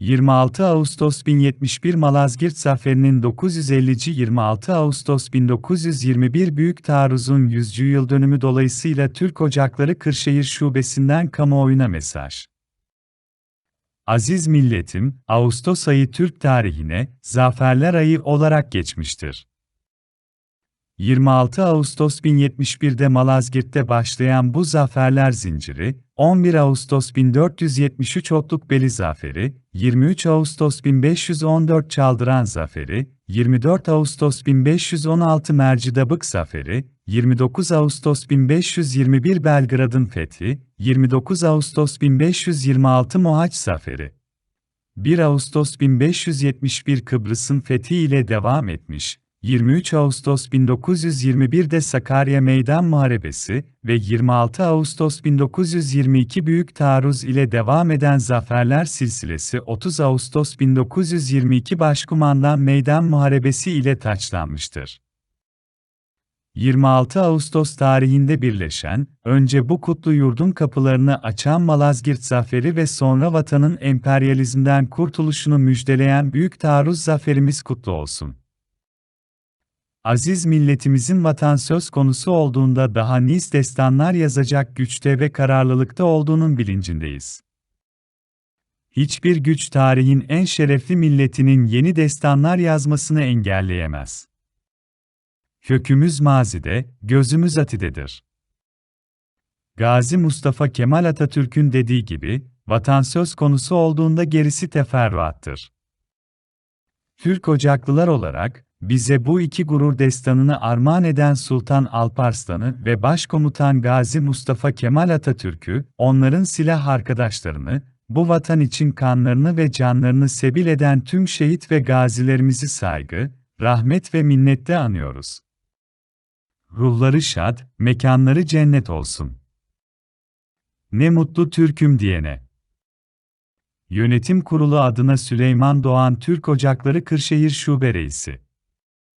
26 Ağustos 1071 Malazgirt Zaferi'nin 950. 26 Ağustos 1921 Büyük Taarruz'un 100. yıl dönümü dolayısıyla Türk Ocakları Kırşehir Şubesi'nden kamuoyuna mesaj. Aziz milletim, Ağustos ayı Türk tarihine Zaferler ayı olarak geçmiştir. 26 Ağustos 1071'de Malazgirt'te başlayan bu zaferler zinciri, 11 Ağustos 1473 Otlukbeli Zaferi, 23 Ağustos 1514 Çaldıran Zaferi, 24 Ağustos 1516 Mercidabık Zaferi, 29 Ağustos 1521 Belgrad'ın fethi, 29 Ağustos 1526 Mohaç Zaferi, 1 Ağustos 1571 Kıbrıs'ın fethi ile devam etmiş, 23 Ağustos 1921'de Sakarya Meydan Muharebesi ve 26 Ağustos 1922 Büyük Taarruz ile devam eden zaferler silsilesi 30 Ağustos 1922 Başkumandan Meydan Muharebesi ile taçlanmıştır. 26 Ağustos tarihinde birleşen, önce bu kutlu yurdun kapılarını açan Malazgirt Zaferi ve sonra vatanın emperyalizmden kurtuluşunu müjdeleyen Büyük Taarruz zaferimiz kutlu olsun. Aziz milletimizin vatan söz konusu olduğunda daha nice destanlar yazacak güçte ve kararlılıkta olduğunun bilincindeyiz. Hiçbir güç tarihin en şerefli milletinin yeni destanlar yazmasını engelleyemez. Kökümüz mazide, gözümüz atidedir. Gazi Mustafa Kemal Atatürk'ün dediği gibi, vatan söz konusu olduğunda gerisi teferruattır. Türk Ocaklılar olarak, bize bu iki gurur destanını armağan eden Sultan Alparslan'ı ve Başkomutan Gazi Mustafa Kemal Atatürk'ü, onların silah arkadaşlarını, bu vatan için kanlarını ve canlarını sebil eden tüm şehit ve gazilerimizi saygı, rahmet ve minnetle anıyoruz. Ruhları şad, mekanları cennet olsun. Ne mutlu Türk'üm diyene. Yönetim Kurulu adına Süleyman Doğan Türk Ocakları Kırşehir Şube Reisi